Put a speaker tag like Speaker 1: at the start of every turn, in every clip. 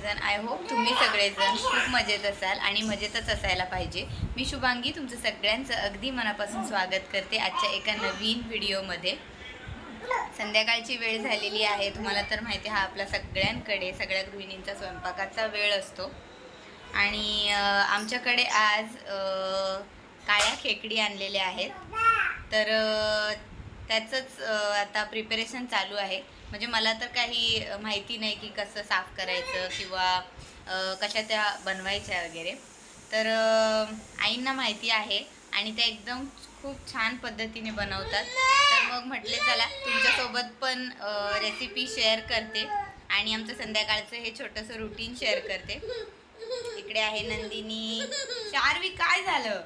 Speaker 1: सगळेजण. I hope तुम्ही सगळेजण खूप मजेत असाल आणि मजेतच असायला पाहिजे. मी शुभांगी तुमचं सगळ्यांचं अगदी मनापासून स्वागत करते आजच्या एका नवीन व्हिडिओमध्ये. संध्याकाळची वेळ झालेली आहे. तुम्हाला तर माहिती आहे, हा आपला सगळ्यांकडे सगळ्या गृहिणींचा स्वयंपाकाचा वेळ असतो. आणि आमच्याकडे आज काळ्या खेकडी आणलेल्या आहेत. तर त्याचंच आता प्रिपरेशन चालू आहे. म्हणजे मला तर काही माहिती नाही की कसं साफ करायचं किंवा कशा त्या बनवायच्या वगैरे. तर आईंना माहिती आहे आणि त्या एकदम खूप छान पद्धतीने बनवतात. तर मग म्हटले चला तुमच्यासोबत पण रेसिपी शेअर करते आणि आमचं संध्याकाळचं हे छोटंसं रुटीन शेअर करते. इकडे आहे नंदिनी. शार्वी काय झालं?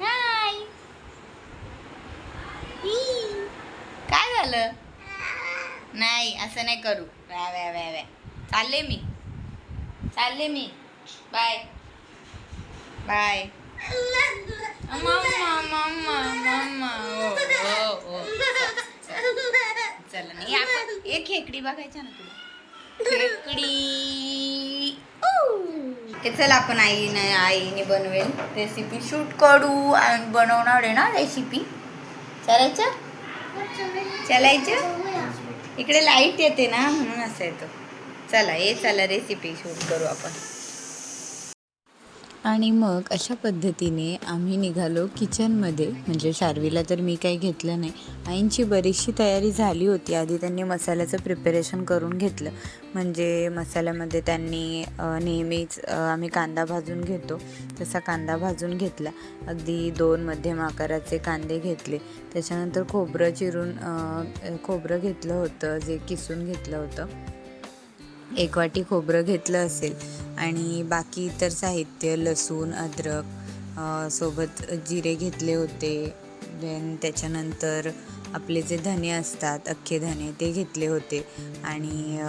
Speaker 1: हाय काय झालं? नाही असं नाही करू. व्या व्या व्या व्या. चालले मी. चालले मी. बाय. बाय. मम्मा हो, हो, हो. चला नाही आपण एक खेकडी बघायच्या ना तुला. खेकडी. ते चल आपण आईने आईने बनवेल रेसिपी शूट करू. आणि बनवणार आहे ना रेसिपी चालायचं? चालायचं? इकडे लाइट येते ना म्हणून असं येतं. चला ये चला रेसिपी शूट करू आपण.
Speaker 2: आणि मग अशा पद्धतीने आम्ही निघालो किचनमध्ये. म्हणजे शार्वीला तर मी काही घेतलं नाही. आईंची बरीचशी तयारी झाली होती. आधी त्यांनी मसाल्याचं प्रिपरेशन करून घेतलं. म्हणजे मसाल्यामध्ये त्यांनी नेहमीच आम्ही कांदा भाजून घेतो. तसा कांदा भाजून घेतला. अगदी दोन मध्यम आकाराचे कांदे घेतले. त्याच्यानंतर खोबरं चिरून खोबरं घेतलं होतं. जे किसून घेतलं होतं. एक वाटी खोबरं घेतलं असेल. आणि बाकी इतर साहित्य लसूण अद्रक सोबत जिरे घेतले होते. देन त्याच्यानंतर आपले जे धने असतात अख्खे धने ते घेतले होते. आणि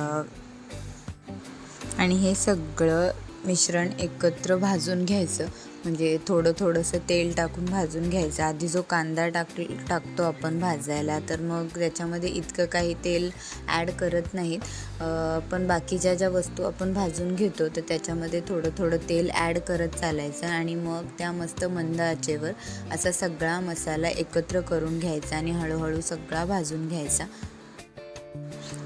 Speaker 2: आणि हे सगळं मिश्रण एकत्र भाजून घ्यायचं. म्हणजे थोडं थोडंसं तेल टाकून भाजून घ्यायचं. आधी जो कांदा टाक टाकतो आपण भाजायला तर मग त्याच्यामध्ये इतकं काही तेल ॲड करत नाहीत. पण बाकीच्या ज्या वस्तू आपण भाजून घेतो तर त्याच्यामध्ये थोडं थोडं तेल ॲड करत चालायचं आणि मग त्या मस्त मंद आचेवर असा सगळा मसाला एकत्र करून घ्यायचा आणि हळूहळू सगळा भाजून घ्यायचा.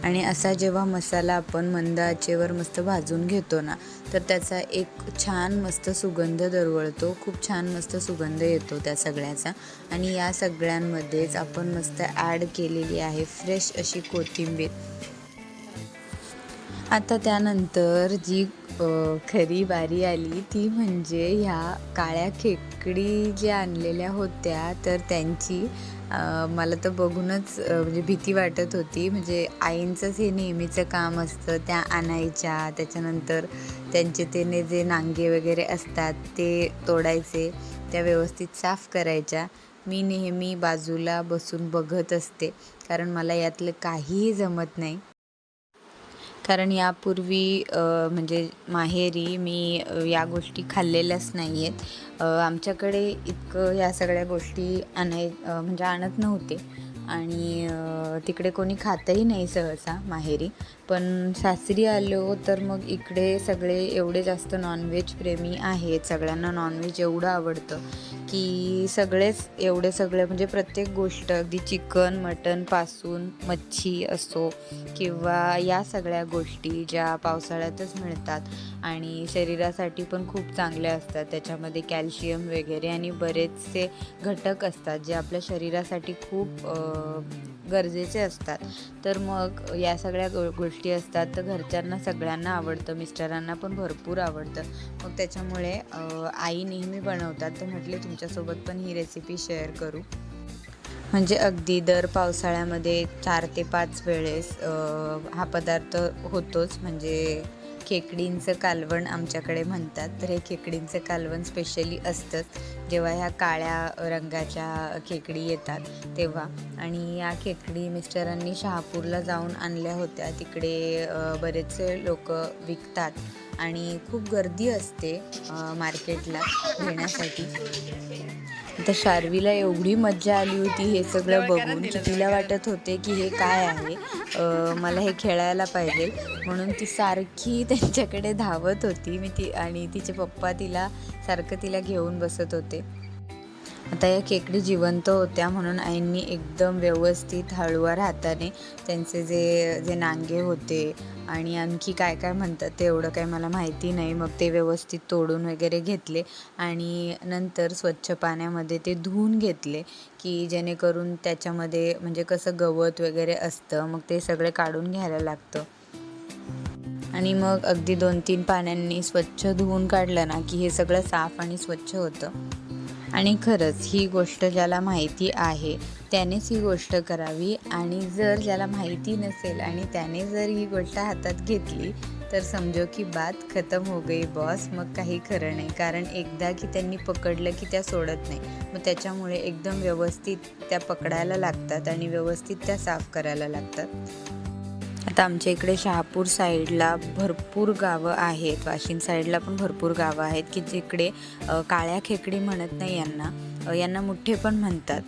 Speaker 2: आणि असा जेव्हा मसाला आपण मंद आचेवर मस्त भाजून घेतो ना तर त्याचा एक छान मस्त सुगंध दरवळतो. खूप छान मस्त सुगंध येतो त्या सगळ्याचा. आणि या सगळ्यांमध्येच आपण मस्त ॲड केलेली आहे फ्रेश अशी कोथिंबीर. आता त्यानंतर जी खरी बारी आली ती म्हणजे ह्या काळ्या खेकडी ज्या आणलेल्या होत्या तर त्यांची मला तर बघूनच म्हणजे भीती वाटत होती. म्हणजे आईंचंच हे नेहमीचं काम असतं त्या आणायच्या त्याच्यानंतर त्यांचे ते जे नांगे वगैरे असतात ते तोडायचे त्या व्यवस्थित साफ करायच्या. मी नेहमी बाजूला बसून बघत असते कारण मला यातलं काहीही जमत नाही. कारण यापूर्वी म्हणजे माहेरी मी या गोष्टी खाल्लेल्याच नाही आहेत आमच्याकडे इतकं या सगळ्या गोष्टी आणाय म्हणजे आणत नव्हते. आणि तिकडे कोणी खातही नाही सहसा माहेरी. पण सासरी आलो तर मग इकडे सगळे एवढे जास्त नॉनव्हेज प्रेमी आहेत. सगळ्यांना नॉनव्हेज एवढं आवडतं की सगळेच एवढे सगळे म्हणजे प्रत्येक गोष्ट अगदी चिकन मटनपासून मच्छी असो किंवा या सगळ्या गोष्टी ज्या पावसाळ्यातच मिळतात आणि शरीरासाठी पण खूप चांगल्या असतात. त्याच्यामध्ये कॅल्शियम वगैरे आणि बरेचसे घटक असतात जे आपल्या शरीरासाठी खूप गरजेचे असतात. तर मग या सगळ्या गो गोष्टी असतात तर घरच्यांना सगळ्यांना आवडतं मिस्टरांना पण भरपूर आवडतं. मग त्याच्यामुळे आई नेहमी बनवतात. तर म्हटले तुमच्यासोबत पण ही रेसिपी शेअर करू. म्हणजे अगदी दर पावसाळ्यामध्ये चार ते पाच वेळेस हा पदार्थ होतोच. म्हणजे खेकडींचं कालवण आमच्याकडे म्हणतात. तर हे खेकडींचं कालवण स्पेशली असतंच जेव्हा ह्या काळ्या रंगाच्या खेकडी येतात तेव्हा. आणि या खेकडी मिस्टरांनी शहापूरला जाऊन आणल्या होत्या. तिकडे बरेचसे लोक विकतात. आणि खूप गर्दी असते मार्केटला घेण्यासाठी. आता शार्वीला एवढी मज्जा आली होती हे सगळं बघून की तिला वाटत होते की हे काय आहे. मला हे खेळायला पाहिजे. म्हणून ती सारखी त्यांच्याकडे धावत होती. मी ती आणि तिचे पप्पा तिला सारखं तिला घेऊन बसत होते. आता या खेकडी जिवंत होत्या म्हणून आईंनी एकदम व्यवस्थित हळूवार हाताने त्यांचे जे जे नांगे होते आणि आणखी काय काय म्हणतात ते एवढं काही मला माहिती नाही. मग ते व्यवस्थित तोडून वगैरे घेतले आणि नंतर स्वच्छ पाण्यामध्ये ते धुवून घेतले की जेणेकरून त्याच्यामध्ये म्हणजे कसं गवत वगैरे असतं मग ते सगळे काढून घ्यायला लागतं. आणि मग अगदी दोन तीन पाण्यांनी स्वच्छ धुवून काढलं ना की हे सगळं साफ आणि स्वच्छ होतं. आणि खरंच ही गोष्ट ज्याला माहिती आहे त्यानेच ही गोष्ट करावी. आणि जर ज्याला माहिती नसेल आणि त्याने जर ही गोष्ट हातात घेतली तर समजो की बात खतम हो गई बॉस मग काही खरं नाही. कारण एकदा की त्यांनी पकडलं की त्या सोडत नाही. मग त्याच्यामुळे एकदम व्यवस्थित त्या पकडायला लागतात आणि व्यवस्थित त्या साफ करायला लागतात. आता आमच्या इकडे शहापूर साईडला भरपूर गावं आहेत. वाशिम साईडला पण भरपूर गावं आहेत की जिकडे काळ्या खेकडी म्हणत नाही यांना. यांना मुठ्ठे पण म्हणतात.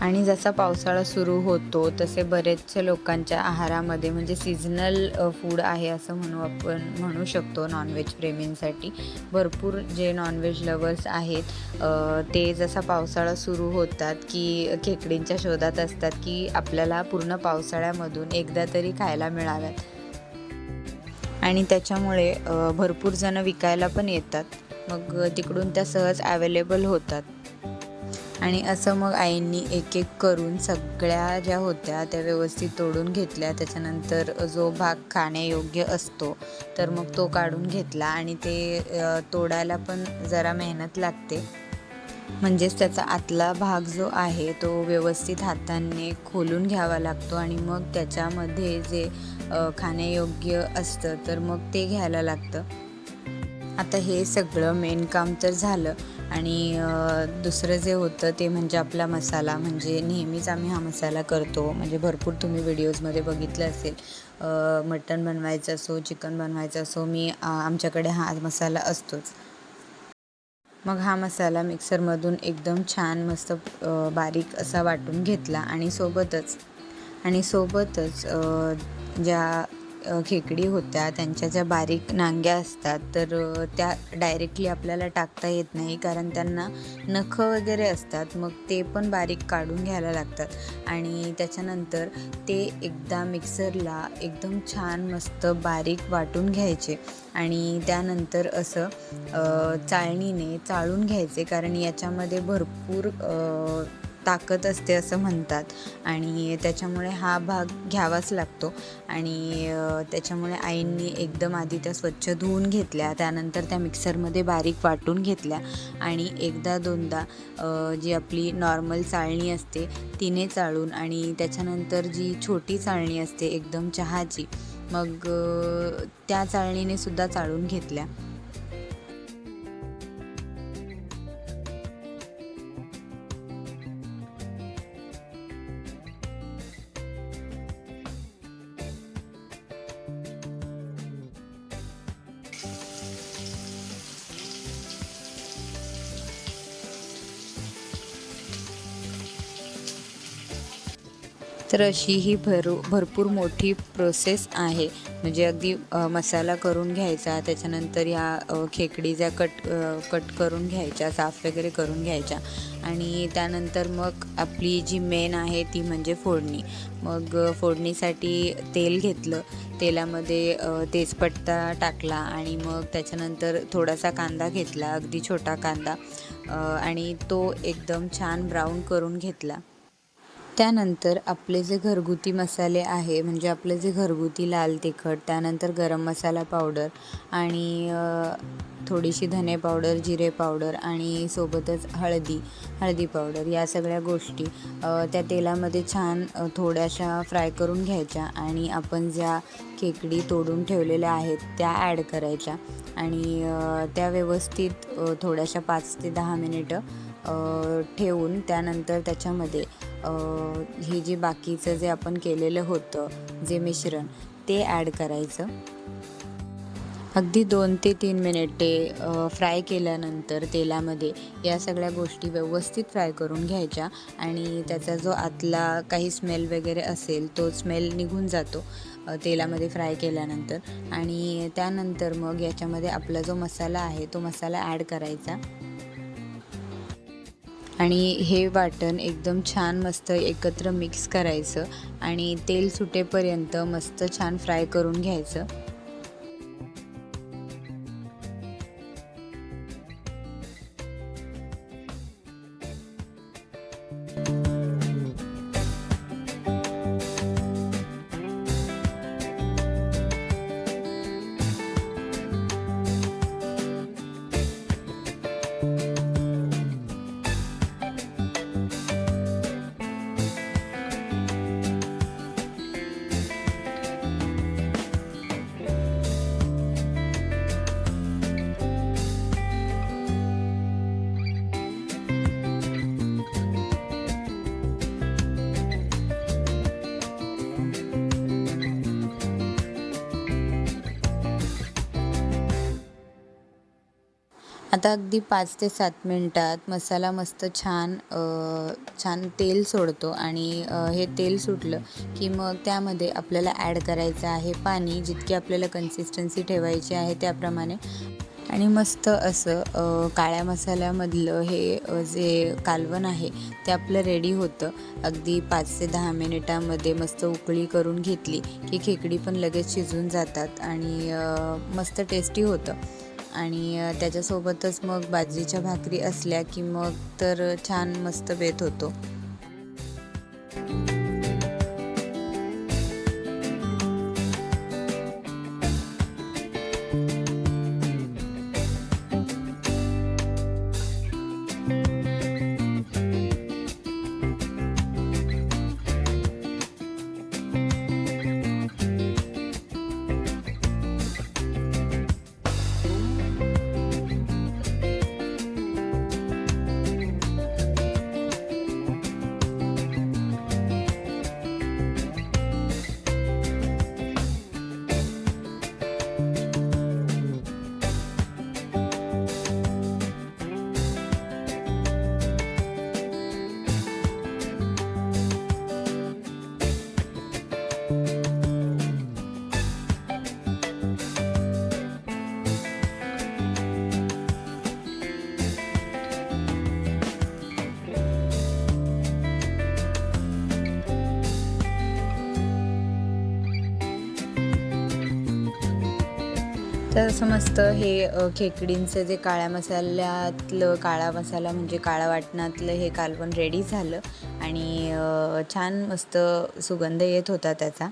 Speaker 2: आणि जसा पावसाळा सुरू होतो तसे बरेचसे लोकांच्या आहारामध्ये म्हणजे सीझनल फूड आहे असं म्हणू आपण म्हणू शकतो नॉनव्हेज प्रेमींसाठी. भरपूर जे नॉनव्हेज लवर्स आहेत ते जसा पावसाळा सुरू होतात की खेकडींच्या शोधात असतात की आपल्याला पूर्ण पावसाळ्यामधून एकदा तरी खायला मिळाव्यात. आणि त्याच्यामुळे भरपूर जणं विकायला पण येतात. मग तिकडून त्या सहज अवेलेबल होतात. आणि असं मग आईंनी एक एक करून सगळ्या ज्या होत्या त्या व्यवस्थित तोडून घेतल्या. त्याच्यानंतर जो भाग खाण्यायोग्य असतो तर मग तो काढून घेतला आणि ते तोडायला पण जरा मेहनत लागते. म्हणजेच त्याचा आतला भाग जो आहे तो व्यवस्थित हाताने खोलून घ्यावा लागतो आणि मग त्याच्यामध्ये जे खाण्यायोग्य असतं तर मग ते घ्यायला लागतं. आता हे सगळं मेन काम तर झालं. आणि दुसरं जे होतं ते म्हणजे आपला मसाला. म्हणजे नेहमीच आम्ही हा मसाला करतो. म्हणजे भरपूर तुम्ही व्हिडिओजमध्ये बघितलं असेल. मटण बनवायचं असो चिकन बनवायचं असो मी आमच्याकडे हा मसाला असतोच. मग हा मसाला मिक्सरमधून एकदम छान मस्त बारीक असा वाटून घेतला आणि सोबतच आणि सोबतच ज्या खेकडी होत्या त्यांच्या ज्या बारीक नांग्या असतात तर त्या डायरेक्टली आपल्याला टाकता येत नाही कारण त्यांना नखं वगैरे असतात मग ते पण बारीक काढून घ्यायला लागतात. आणि त्याच्यानंतर ते एकदा मिक्सरला एकदम छान मस्त बारीक वाटून घ्यायचे. आणि त्यानंतर असं चाळणीने चाळून घ्यायचे कारण याच्यामध्ये भरपूर ताकद असते असं म्हणतात. आणि त्याच्यामुळे हा भाग घ्यावाच लागतो. आणि त्याच्यामुळे आईंनी एकदम आधी त्या स्वच्छ धुवून घेतल्या. त्यानंतर त्या मिक्सरमध्ये बारीक वाटून घेतल्या. आणि एकदा दोनदा जी आपली नॉर्मल चाळणी असते तिने चाळून आणि त्याच्यानंतर जी छोटी चाळणी असते एकदम चहाची मग त्या चाळणीने सुद्धा चाळून घेतल्या. तर अशी ही भरू भरपूर मोठी प्रोसेस आहे. म्हणजे अगदी मसाला करून घ्यायचा त्याच्यानंतर ह्या अ, खेकडी ज्या कट कट करून घ्यायच्या साफ वगैरे करून घ्यायच्या. आणि त्यानंतर मग आपली जी मेन आहे ती म्हणजे फोडणी. मग फोडणीसाठी तेल घेतलं. तेलामध्ये तेजपत्ता टाकला आणि मग त्याच्यानंतर थोडासा कांदा घेतला अगदी छोटा कांदा. आणि तो एकदम छान ब्राऊन करून घेतला. त्यानंतर आपले जे घरगुती मसाले आहे म्हणजे आपलं जे घरगुती लाल तिखट त्यानंतर गरम मसाला पावडर आणि थोडीशी धने पावडर जिरे पावडर आणि सोबतच हळदी हळदी पावडर या सगळ्या गोष्टी त्या तेलामध्ये छान थोड्याशा फ्राय करून घ्यायच्या आणि आपण ज्या खेकडी तोडून ठेवलेल्या आहेत त्या ॲड करायच्या आणि त्या व्यवस्थित थोड्याशा पाच ते दहा मिनिटं ठेवून त्यानंतर त्याच्यामध्ये हे जे बाकीचं जे आपण केलेलं होतं जे मिश्रण ते ॲड करायचं. अगदी दोन ते तीन मिनिटे फ्राय केल्यानंतर तेलामध्ये या सगळ्या गोष्टी व्यवस्थित फ्राय करून घ्यायच्या आणि त्याचा जो आतला काही स्मेल वगैरे असेल तो स्मेल निघून जातो तेलामध्ये फ्राय केल्यानंतर. आणि त्यानंतर मग याच्यामध्ये आपला जो मसाला आहे तो मसाला ॲड करायचा. आणि हे वाटण एकदम छान मस्त एकत्र मिक्स करायचं आणि तेल सुटेपर्यंत मस्त छान फ्राय करून घ्यायचं. आता अगदी पाच ते सात मिनटात मसाला मस्त छान छान तेल सोडतो आणि हे तेल सुटलं की मग त्यामध्ये आपल्याला ॲड करायचं आहे पाणी जितकी आपल्याला कन्सिस्टन्सी ठेवायची आहे त्याप्रमाणे. आणि मस्त असं काळ्या मसाल्यामधलं हे जे कालवण आहे ते आपलं रेडी होतं. अगदी पाच ते दहा मिनिटामध्ये मस्त उकळी करून घेतली की खेकडी पण लगेच शिजून जातात आणि मस्त टेस्टी होतं. आणि त्याच्यासोबतच मग बाजरीच्या भाकरी असल्या की मग तर छान मस्त बेत होतो. असं मस्त हे खेकडींचं जे काळ्या मसाल्यातलं काळा मसाला म्हणजे काळा वाटणातलं हे कालवण रेडी झालं आणि छान मस्त सुगंध येत होता त्याचा.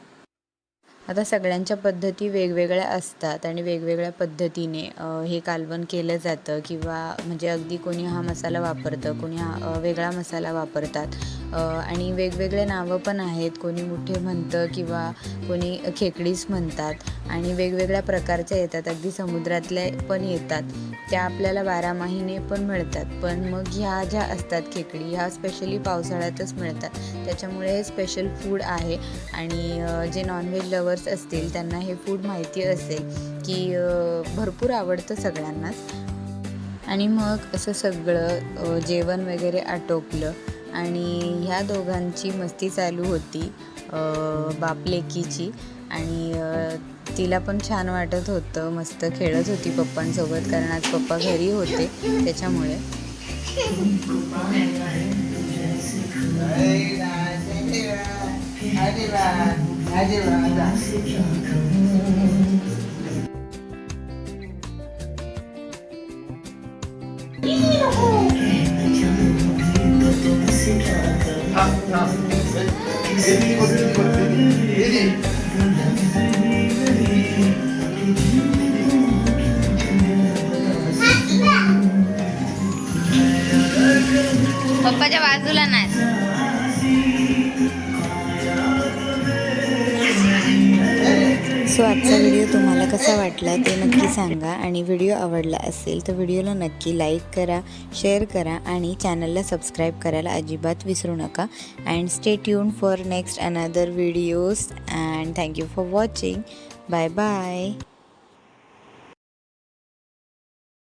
Speaker 2: आता सगळ्यांच्या पद्धती वेगवेगळ्या असतात आणि वेगवेगळ्या पद्धतीने हे कालवण केलं जातं किंवा म्हणजे अगदी कोणी हा मसाला वापरतं कोणी हा वेगळा मसाला वापरतात. आणि वेगवेगळे नावं पण आहेत. कोणी मुठे म्हणतं किंवा कोणी खेकडीच म्हणतात. आणि वेगवेगळ्या प्रकारच्या येतात. अगदी समुद्रातल्या पण येतात. त्या आपल्याला बारामाहीने पण मिळतात. पण मग ह्या ज्या असतात खेकडी ह्या स्पेशली पावसाळ्यातच मिळतात. त्याच्यामुळे हे स्पेशल फूड आहे. आणि जे नॉनव्हेज लवर्स असतील त्यांना हे फूड माहिती असेल की भरपूर आवडतं सगळ्यांनाच. आणि मग असं सगळं जेवण वगैरे आटोपलं. आणि ह्या दोघांची मस्ती चालू होती बापलेकीची. आणि तिला पण छान वाटत होतं. मस्त खेळत होती पप्पांसोबत कारण आज पप्पा घरी होते त्याच्यामुळे.
Speaker 1: पप्पाच्या बाजूला नाही.
Speaker 2: सो आजचा व्हिडिओ तुम्हाला कसा वाटला ते नक्की सांगा आणि व्हिडिओ आवडला असेल तर व्हिडिओला नक्की लाईक करा शेअर करा आणि चॅनलला सबस्क्राईब करायला अजिबात विसरू नका. And stay tuned for next another videos and thank you for watching bye bye